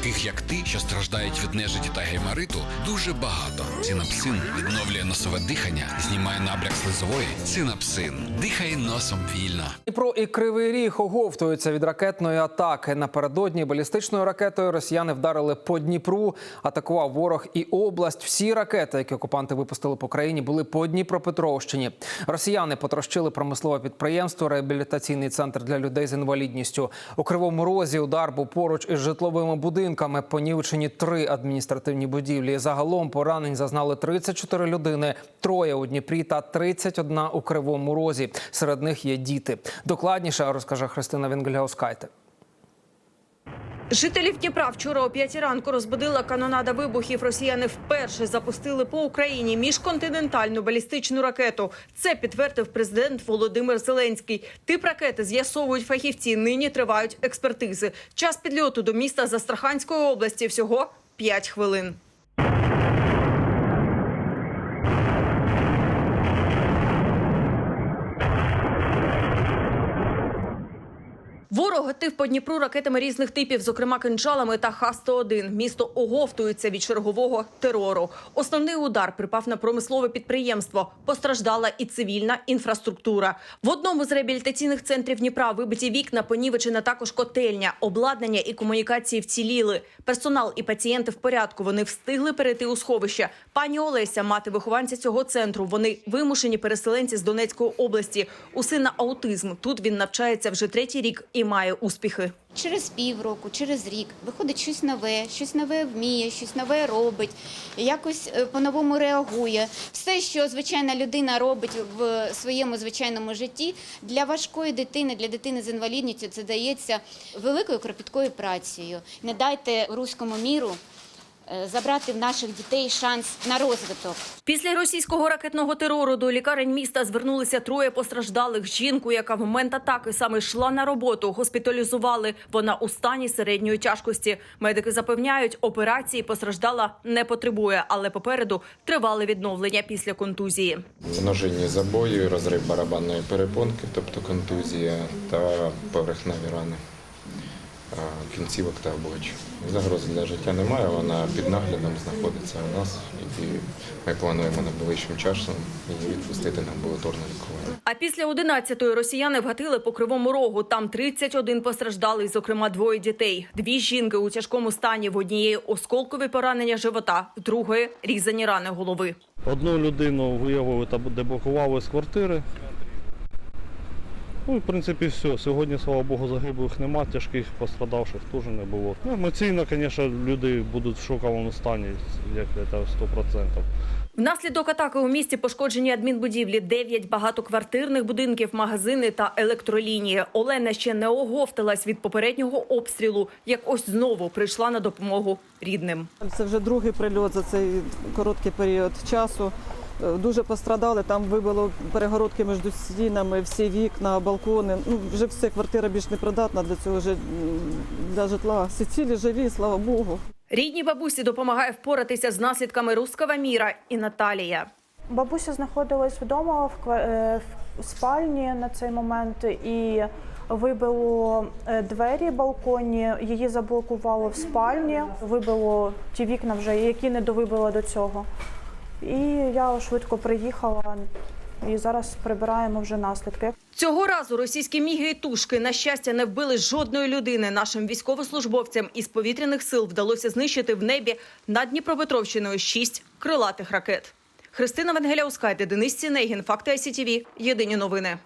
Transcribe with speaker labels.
Speaker 1: таких як ти, що страждають від нежиті та геймариту, дуже багато. Цинапсин відновлює носове дихання, знімає набряк слизової. Цинапсин. Дихай носом вільно.
Speaker 2: Дніпро і Кривий Ріг оговтуються від ракетної атаки. Напередодні балістичною ракетою росіяни вдарили по Дніпру. Атакував ворог і область. Всі ракети, які окупанти випустили по країні, були по Дніпропетровщині. Росіяни потрощили промислове підприємство, реабілітаційний центр для людей з інвалідністю. У кривому розі удар був поруч із житловими будинками. Понівечені три адміністративні будівлі. Загалом поранень зазнали 34 людини, троє у Дніпрі та 31 у кривому розі. Серед них є діти. Докладніше розкаже Христина Венгеляускайте.
Speaker 3: Жителів Дніпра вчора о п'ятій ранку розбудила канонада вибухів. Росіяни вперше запустили по Україні міжконтинентальну балістичну ракету. Це підтвердив президент Володимир Зеленський. Тип ракети з'ясовують фахівці. Нині тривають експертизи. Час підльоту до міста Застраханської області всього 5 хвилин. Ворог гатив по Дніпру ракетами різних типів, зокрема кинджалами та Х-101. Місто оговтується від чергового терору. Основний удар припав на промислове підприємство. Постраждала і цивільна інфраструктура. В одному з реабілітаційних центрів Дніпра вибиті вікна, понівечена також котельня, обладнання і комунікації вціліли. Персонал і пацієнти в порядку. Вони встигли перейти у сховище. Пані Олеся, мати вихованця цього центру. Вони вимушені переселенці з Донецької області. У сина аутизм. Тут він навчається вже третій рік і має успіхи.
Speaker 4: Через півроку, через рік виходить щось нове, щось нове вміє, щось нове робить, якось е, по-новому реагує. Все, що звичайна людина робить в своєму звичайному житті, для важкої дитини, для дитини з інвалідністю, це дається великою кропіткою працею. Не дайте руському міру забрати в наших дітей шанс на розвиток.
Speaker 3: Після російського ракетного терору до лікарень міста звернулися троє постраждалих. Жінку, яка в момент атаки саме йшла на роботу, госпіталізували. Вона у стані середньої тяжкості. Медики запевняють, операції постраждала не потребує, але попереду тривале відновлення після контузії.
Speaker 5: Множинні забої, розрив барабанної перепонки, тобто контузія та поверхневі рани кінцівок та обличчя. Загрози для життя немає, вона під наглядом знаходиться у нас і ми плануємо найближчим часом її відпустити на амбулаторне лікування.
Speaker 3: А після 11-ї росіяни вгатили по кривому рогу. Там 31 постраждалий, зокрема двоє дітей. Дві жінки у тяжкому стані. В однієї осколкові поранення живота, в другої різані рани голови.
Speaker 6: Одну людину виявили та деблокували з квартири. Ну і в принципі все. Сьогодні, слава Богу, загиблих нема, тяжких пострадавших теж не було. Ну, емоційно, звісно, люди будуть в шоковому стані, як це 100%.
Speaker 3: Внаслідок атаки у місті пошкоджені адмінбудівлі, 9 багатоквартирних будинків, магазини та електролінії. Олена ще не оговталась від попереднього обстрілу, як ось знову прийшла на допомогу рідним.
Speaker 7: Це вже другий прильот за цей короткий період часу. Дуже пострадали, там вибило перегородки між стінами, всі вікна, балкони. Ну, вже все, квартира більш не придатна для цього для житла. Всі цілі, живі, слава Богу.
Speaker 3: Рідній бабусі допомагає впоратися з наслідками руського міра і Наталія.
Speaker 8: Бабуся знаходилась вдома в ква- е, в спальні на цей момент і вибило е, двері балконні, її заблокувало в спальні, вибило ті вікна вже, які не довибило до цього. І я швидко приїхала і зараз прибираємо вже наслідки.
Speaker 3: Цього разу російські міги і тушки на щастя не вбили жодної людини. Нашим військовослужбовцям із повітряних сил вдалося знищити в небі над Дніпропетровщиною шість крилатих ракет. Христина Венгеляускайте, Денис Сінегін, Факти АСІТІВІ. Єдині новини.